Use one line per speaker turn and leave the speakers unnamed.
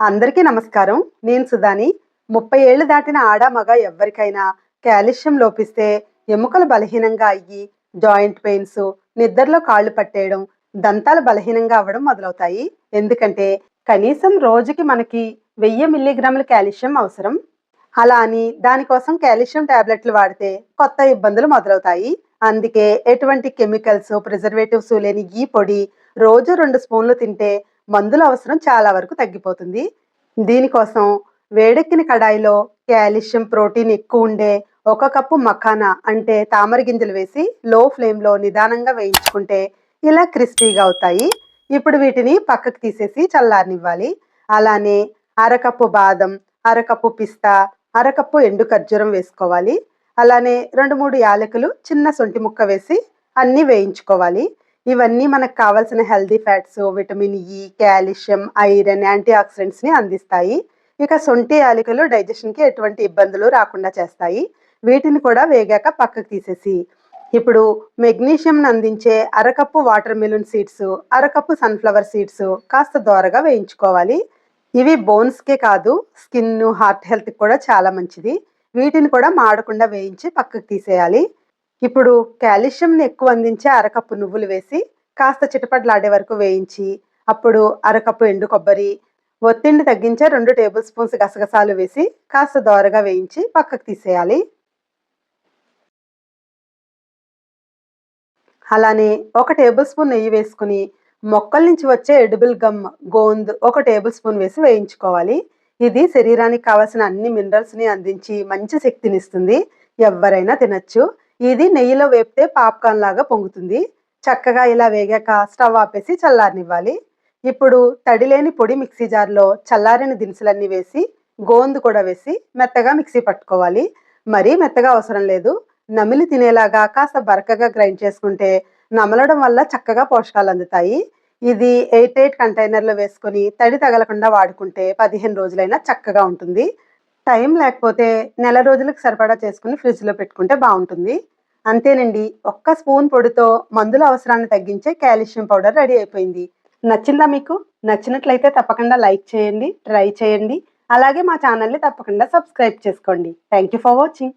అందరికీ నమస్కారం. నేను సుధాని. ముప్పై ఏళ్ళు దాటిన ఆడ మగ ఎవ్వరికైనా కాల్షియం లోపిస్తే ఎముకలు బలహీనంగా అయ్యి జాయింట్ పెయిన్స్ నిద్రలో కాళ్ళు పట్టేయడం దంతాలు బలహీనంగా అవ్వడం మొదలవుతాయి. ఎందుకంటే కనీసం రోజుకి మనకి వెయ్యి మిల్లీగ్రాముల కాల్షియం అవసరం. అలా అని దానికోసం కాల్షియం టాబ్లెట్లు వాడితే కొత్త ఇబ్బందులు మొదలవుతాయి. అందుకే ఎటువంటి కెమికల్స్ ప్రిజర్వేటివ్స్ లేని ఈ పొడి రోజు రెండు స్పూన్లు తింటే మందుల అవసరం చాలా వరకు తగ్గిపోతుంది. దీనికోసం వేడెక్కిన కడాయిలో కాల్షియం ప్రోటీన్ ఎక్కువ ఉండే ఒక కప్పు మఖానా అంటే తామర గింజలు వేసి లో ఫ్లేమ్లో నిదానంగా వేయించుకుంటే ఇలా క్రిస్పీగా అవుతాయి. ఇప్పుడు వీటిని పక్కకు తీసేసి చల్లారనివ్వాలి. అలానే అరకప్పు బాదం అరకప్పు పిస్తా అరకప్పు ఎండు ఖర్జూరం వేసుకోవాలి. అలానే రెండు మూడు యాలకులు చిన్న సొంటి ముక్క వేసి అన్నీ వేయించుకోవాలి. ఇవన్నీ మనకు కావాల్సిన healthy fats vitamin E calcium iron anti ఆక్సిడెంట్స్ని అందిస్తాయి. ఇక సొంటి యాలకులు డైజెషన్కి ఎటువంటి ఇబ్బందులు రాకుండా చేస్తాయి. వీటిని కూడా వేగాక పక్కకు తీసేసి. ఇప్పుడు మెగ్నీషియం అందించే అరకప్పు వాటర్ మిలన్ సీడ్స్ అరకప్పు సన్ఫ్లవర్ సీడ్స్ కాస్త దోరగా వేయించుకోవాలి. ఇవి బోన్స్కే కాదు స్కిన్ హార్ట్ హెల్త్ కూడా చాలా మంచిది. వీటిని కూడా మాడకుండా వేయించి పక్కకు తీసేయాలి. ఇప్పుడు కాల్షియంని ఎక్కువ అందించే అరకప్పు నువ్వులు వేసి కాస్త చిటపట్లాడే వరకు వేయించి అప్పుడు అరకప్పు ఎండు కొబ్బరి ఒత్తిడిని తగ్గించే రెండు టేబుల్ స్పూన్స్ గసగసాలు వేసి కాస్త దోరగా వేయించి పక్కకు తీసేయాలి. అలానే ఒక టేబుల్ స్పూన్ నెయ్యి వేసుకుని మొక్కల నుంచి వచ్చే ఎడిబుల్ గమ్ గోంద్ ఒక టేబుల్ స్పూన్ వేసి వేయించుకోవాలి. ఇది శరీరానికి కావాల్సిన అన్ని మినరల్స్ని అందించి మంచి శక్తినిస్తుంది ఎవరైనా తినచ్చు. ఇది నెయ్యిలో వేపితే పాప్కార్న్ లాగా పొంగుతుంది. చక్కగా ఇలా వేగాక స్టవ్ ఆపేసి చల్లారనివ్వాలి. ఇప్పుడు తడిలేని పొడి మిక్సీ జార్లో చల్లారిన దినుసులన్నీ వేసి గోందు కూడా వేసి మెత్తగా మిక్సీ పట్టుకోవాలి. మరీ మెత్తగా అవసరం లేదు. నమిలి తినేలాగా కాస్త బరకగా గ్రైండ్ చేసుకుంటే నమలడం వల్ల చక్కగా పోషకాలు అందుతాయి. ఇది ఎయిట్ ఎయిట్ కంటైనర్లో వేసుకొని తడి తగలకుండా వాడుకుంటే పదిహేను రోజులైనా చక్కగా ఉంటుంది. టైం లేకపోతే నెల రోజులకు సరిపడా చేసుకుని ఫ్రిడ్జ్లో పెట్టుకుంటే బాగుంటుంది. అంతేనండి ఒక్క స్పూన్ పొడితో మందుల అవసరాన్ని తగ్గించే కాల్షియం పౌడర్ రెడీ అయిపోయింది. నచ్చిందా మీకు? నచ్చినట్లయితే తప్పకుండా లైక్ చేయండి ట్రై చేయండి. అలాగే మా ఛానల్ని తప్పకుండా సబ్స్క్రైబ్ చేసుకోండి. Thank you for watching.